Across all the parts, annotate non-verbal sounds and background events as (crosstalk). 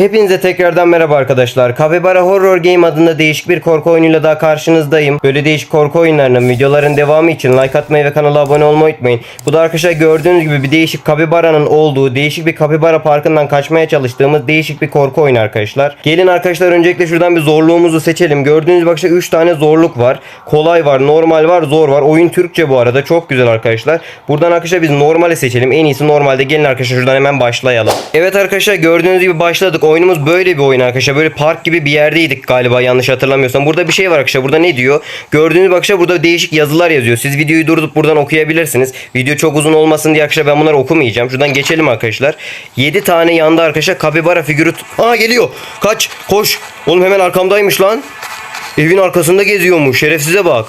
Hepinize tekrardan merhaba arkadaşlar. Capybara Horror Game adında değişik bir korku oyunuyla daha karşınızdayım. Böyle değişik korku oyunlarının videoların devamı için like atmayı ve kanala abone olmayı unutmayın. Bu da arkadaşlar gördüğünüz gibi bir değişik Capybara'nın olduğu, değişik bir Capybara parkından kaçmaya çalıştığımız değişik bir korku oyunu arkadaşlar. Gelin arkadaşlar öncelikle şuradan bir zorluğumuzu seçelim. Gördüğünüz arkadaşlar 3 tane zorluk var. Kolay var, normal var, zor var. Oyun Türkçe bu arada. Çok güzel arkadaşlar. Buradan arkadaşlar biz normale seçelim. En iyisi normalde. Gelin arkadaşlar şuradan hemen başlayalım. Evet arkadaşlar gördüğünüz gibi başladık. Oyunumuz böyle bir oyun arkadaşlar. Böyle park gibi bir yerdeydik galiba yanlış hatırlamıyorsam. Burada bir şey var arkadaşlar. Burada ne diyor? Gördüğünüz arkadaşlar burada değişik yazılar yazıyor. Siz videoyu durdurup buradan okuyabilirsiniz. Video çok uzun olmasın diye arkadaşlar ben bunları okumayacağım. Şuradan geçelim arkadaşlar. 7 tane yanda arkadaşlar kapibara figürü. Aa geliyor. Kaç. Koş. Oğlum hemen arkamdaymış lan. Evin arkasında geziyormuş. Şerefsize bak.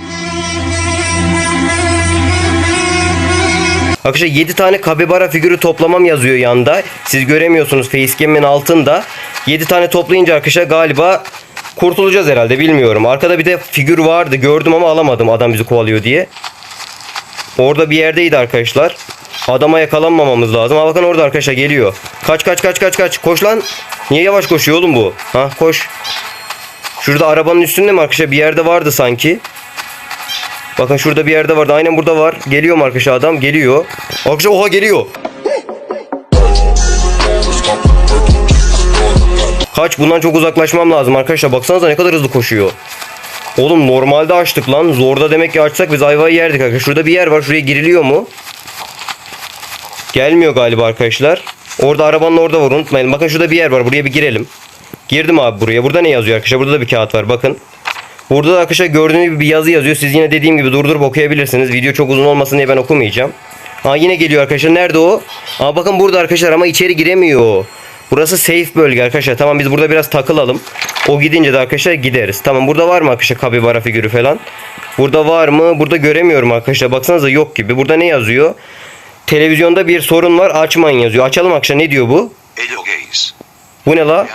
Arkadaşlar 7 tane kabibara figürü toplamam yazıyor yanda. Siz göremiyorsunuz facecam'in altında. 7 tane toplayınca arkadaşlar galiba kurtulacağız herhalde bilmiyorum. Arkada bir de figür vardı gördüm ama alamadım adam bizi kovalıyor diye. Orada bir yerdeydi arkadaşlar. Adama yakalanmamamız lazım. Ha bakın orada arkadaşlar geliyor. Kaç kaç kaç kaç kaç. Koş lan. Niye yavaş koşuyor oğlum bu? Ha koş. Şurada arabanın üstünde mi arkadaşlar bir yerde vardı sanki. Bakın şurada bir yerde vardı. Aynen burada var. Geliyor mu arkadaşlar adam? Geliyor. Arkadaşlar oha geliyor. Kaç bundan çok uzaklaşmam lazım arkadaşlar. Baksanıza ne kadar hızlı koşuyor. Oğlum normalde açtık lan. Zorda demek ki açsak biz ayvayı yerdik arkadaşlar. Şurada bir yer var. Şuraya giriliyor mu? Gelmiyor galiba arkadaşlar. Orada arabanın orada var unutmayın. Bakın şurada bir yer var. Buraya bir girelim. Girdim abi buraya. Burada ne yazıyor arkadaşlar? Burada da bir kağıt var. Bakın. Burada da arkadaşlar gördüğünüz gibi bir yazı yazıyor. Siz yine dediğim gibi durdurup okuyabilirsiniz. Video çok uzun olmasın diye ben okumayacağım. Ha yine geliyor arkadaşlar. Nerede o? Aa bakın burada arkadaşlar ama içeri giremiyor. Burası safe bölge arkadaşlar. Tamam biz burada biraz takılalım. O gidince de arkadaşlar gideriz. Tamam burada var mı arkadaşlar kabibara figürü falan? Burada var mı? Burada göremiyorum arkadaşlar. Baksanıza yok gibi. Burada ne yazıyor? Televizyonda bir sorun var. Açmayın yazıyor. Açalım arkadaşlar. Ne diyor bu? Bu ne la?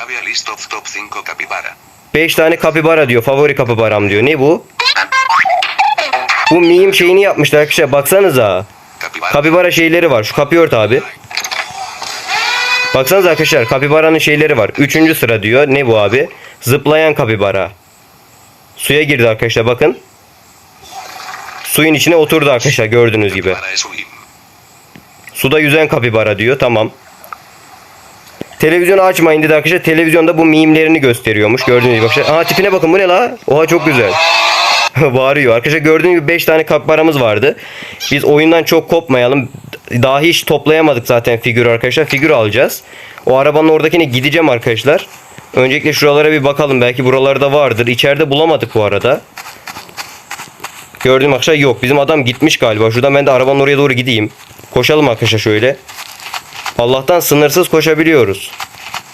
Have a list of top 5 capybara. 5 tane kapibara diyor. Favori kapibaram diyor. Ne bu? Bu meme şeyini yapmışlar arkadaşlar. Baksanıza. Kapibara şeyleri var. Şu kapıyı abi. Baksanıza arkadaşlar kapibaranın şeyleri var. Üçüncü sıra diyor. Ne bu abi? Zıplayan kapibara. Suya girdi arkadaşlar bakın. Suyun içine oturdu arkadaşlar gördüğünüz gibi. Suda yüzen kapibara diyor. Tamam. Televizyonu açmayın dedi arkadaşlar. Televizyonda bu mimlerini gösteriyormuş. Gördüğünüz gibi arkadaşlar. Aa tipine bakın bu ne la? Oha çok güzel. (laughs) Bağırıyor. Arkadaşlar gördüğünüz gibi 5 tane kapibaramız vardı. Biz oyundan çok kopmayalım. Daha hiç toplayamadık zaten figür arkadaşlar. Figür alacağız. O arabanın oradakine gideceğim arkadaşlar. Öncelikle şuralara bir bakalım. Belki buralarda vardır. İçeride bulamadık bu arada. Gördüğüm arkadaşlar yok. Bizim adam gitmiş galiba. Şuradan ben de arabanın oraya doğru gideyim. Koşalım arkadaşlar şöyle. Allah'tan sınırsız koşabiliyoruz.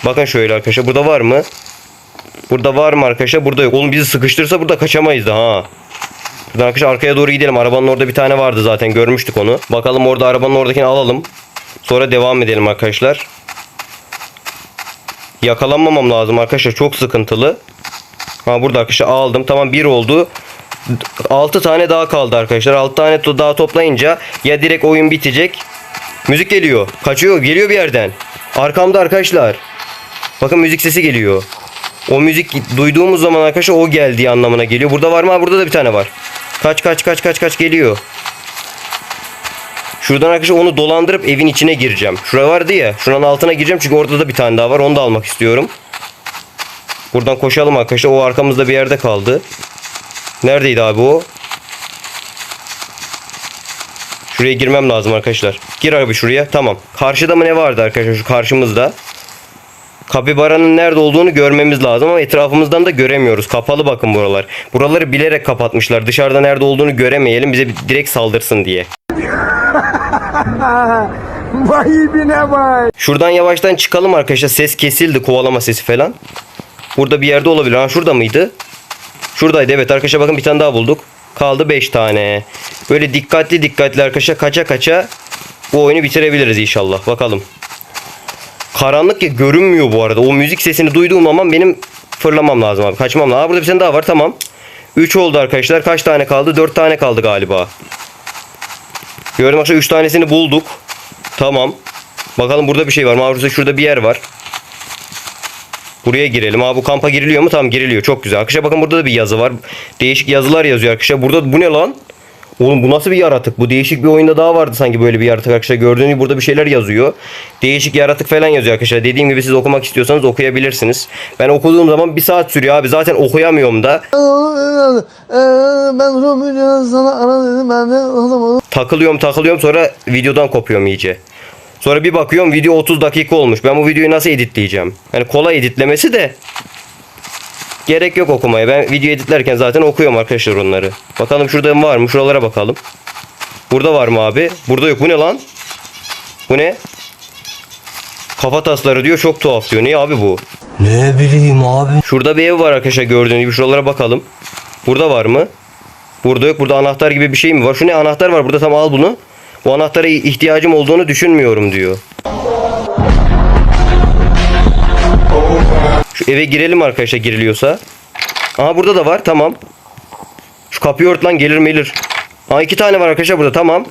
Bakın şöyle arkadaşlar. Burada var mı? Burada var mı arkadaşlar? Burada yok. Oğlum bizi sıkıştırsa burada kaçamayız da ha. Buradan arkadaşlar arkaya doğru gidelim. Arabanın orada bir tane vardı zaten. Görmüştük onu. Bakalım orada arabanın oradakini alalım. Sonra devam edelim arkadaşlar. Yakalanmamam lazım arkadaşlar. Çok sıkıntılı. Ha burada arkadaşlar aldım. Tamam bir oldu. 6 tane daha kaldı arkadaşlar. 6 tane daha toplayınca ya direkt oyun bitecek. Müzik geliyor. Kaçıyor. Geliyor bir yerden. Arkamda arkadaşlar. Bakın müzik sesi geliyor. O müzik duyduğumuz zaman arkadaşlar o geldiği anlamına geliyor. Burada var mı? Burada da bir tane var. Kaç kaç kaç kaç kaç geliyor. Şuradan arkadaşlar onu dolandırıp evin içine gireceğim. Şura vardı ya. Şuranın altına gireceğim çünkü orada da bir tane daha var. Onu da almak istiyorum. Buradan koşalım arkadaşlar. O arkamızda bir yerde kaldı. Neredeydi abi o? Şuraya girmem lazım arkadaşlar. Gir abi şuraya. Tamam. Karşıda mı ne vardı arkadaşlar şu karşımızda? Kapibaranın nerede olduğunu görmemiz lazım ama etrafımızdan da göremiyoruz. Kapalı bakın buralar. Buraları bilerek kapatmışlar. Dışarıda nerede olduğunu göremeyelim. Bize direkt saldırsın diye. (laughs) Vay bine vay. Şuradan yavaştan çıkalım arkadaşlar. Ses kesildi. Kovalama sesi falan. Burada bir yerde olabilir. Ha şurada mıydı? Şuradaydı evet arkadaşlar bakın bir tane daha bulduk. Kaldı 5 tane. Böyle dikkatli dikkatli arkadaşlar kaça kaça bu oyunu bitirebiliriz inşallah. Bakalım. Karanlık ya görünmüyor bu arada. O müzik sesini duyduğum zaman benim fırlamam lazım abi. Kaçmam lazım. Aa, burada bir tane daha var tamam. 3 oldu arkadaşlar. Kaç tane kaldı? 4 tane kaldı galiba. Gördüm arkadaşlar 3 tanesini bulduk. Tamam. Bakalım burada bir şey var. Mavrus'ta şurada bir yer var. Buraya girelim. Aa bu kampa giriliyor mu? Tamam giriliyor. Çok güzel. Arkadaşlar bakın burada da bir yazı var. Değişik yazılar yazıyor arkadaşlar. Burada bu ne lan? Oğlum bu nasıl bir yaratık? Bu değişik bir oyunda daha vardı sanki böyle bir yaratık arkadaşlar. Gördüğünüz gibi burada bir şeyler yazıyor. Değişik yaratık falan yazıyor arkadaşlar. Dediğim gibi siz okumak istiyorsanız okuyabilirsiniz. Ben okuduğum zaman bir saat sürüyor abi. Zaten okuyamıyorum da. Ben sana ara dedim ben de. Takılıyorum takılıyorum sonra videodan kopuyorum iyice. Sonra bir bakıyorum video 30 dakika olmuş. Ben bu videoyu nasıl editleyeceğim? Yani kolay editlemesi de gerek yok okumaya. Ben video editlerken zaten okuyorum arkadaşlar onları. Bakalım şurada var mı? Şuralara bakalım. Burada var mı abi? Burada yok. Bu ne lan? Bu ne? Kafa tasları diyor çok tuhaf diyor. Ne abi bu? Ne bileyim abi. Şurada bir ev var arkadaşlar gördüğünüz gibi. Şuralara bakalım. Burada var mı? Burada yok. Burada anahtar gibi bir şey mi var? Şu ne anahtar var burada tam al bunu. Bu anahtara ihtiyacım olduğunu düşünmüyorum diyor. Şu eve girelim arkadaşlar giriliyorsa. Aha burada da var tamam. Şu kapıyı ört lan gelir melir. Aha iki tane var arkadaşlar burada tamam.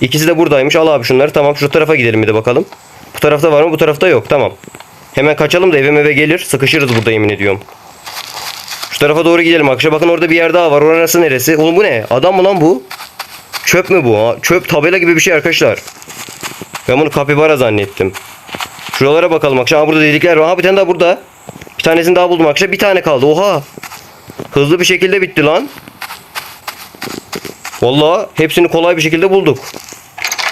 İkisi de buradaymış. Al abi şunları tamam. Şu tarafa gidelim bir de bakalım. Bu tarafta var mı? Bu tarafta yok. Tamam. Hemen kaçalım da evim eve gelir. Sıkışırız burada yemin ediyorum. Şu tarafa doğru gidelim arkadaşlar. Bakın orada bir yer daha var. Orası neresi? Oğlum bu ne? Adam mı lan bu? Çöp mü bu? Ha, çöp tabela gibi bir şey arkadaşlar. Ben bunu kapibara zannettim. Şuralara bakalım arkadaşlar. Aa, burada dedikler var. Aha bir tane daha burada. Bir tanesini daha buldum arkadaşlar. Bir tane kaldı. Oha. Hızlı bir şekilde bitti lan. Vallahi hepsini kolay bir şekilde bulduk.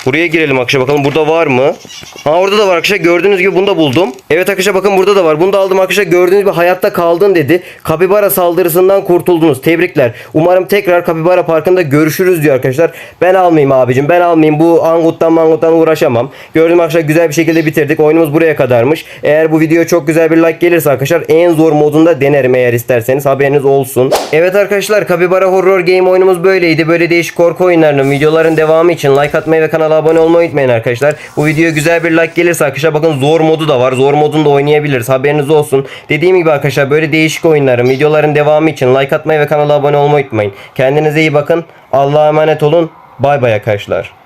Buraya girelim arkadaşlar bakalım burada var mı? Ha orada da var arkadaşlar gördüğünüz gibi bunu da buldum. Evet arkadaşlar bakın burada da var. Bunu da aldım arkadaşlar gördüğünüz gibi hayatta kaldın dedi. Kapibara saldırısından kurtuldunuz. Tebrikler. Umarım tekrar Kapibara Parkı'nda görüşürüz diyor arkadaşlar. Ben almayayım abicim ben almayayım. Bu anguttan manguttan uğraşamam. Gördüğüm arkadaşlar güzel bir şekilde bitirdik. Oyunumuz buraya kadarmış. Eğer bu videoya çok güzel bir like gelirse arkadaşlar en zor modunda denerim eğer isterseniz haberiniz olsun. Evet arkadaşlar Kapibara Horror Game oyunumuz böyleydi. Böyle değişik korku oyunlarının videoların devamı için like atmayı ve kanala abone olmayı unutmayın arkadaşlar. Bu videoya güzel bir like gelirse arkadaşlar bakın zor modu da var. Zor modunda oynayabiliriz. Haberiniz olsun. Dediğim gibi arkadaşlar böyle değişik oyunların videoların devamı için like atmayı ve kanala abone olmayı unutmayın. Kendinize iyi bakın. Allah'a emanet olun. Bay bay arkadaşlar.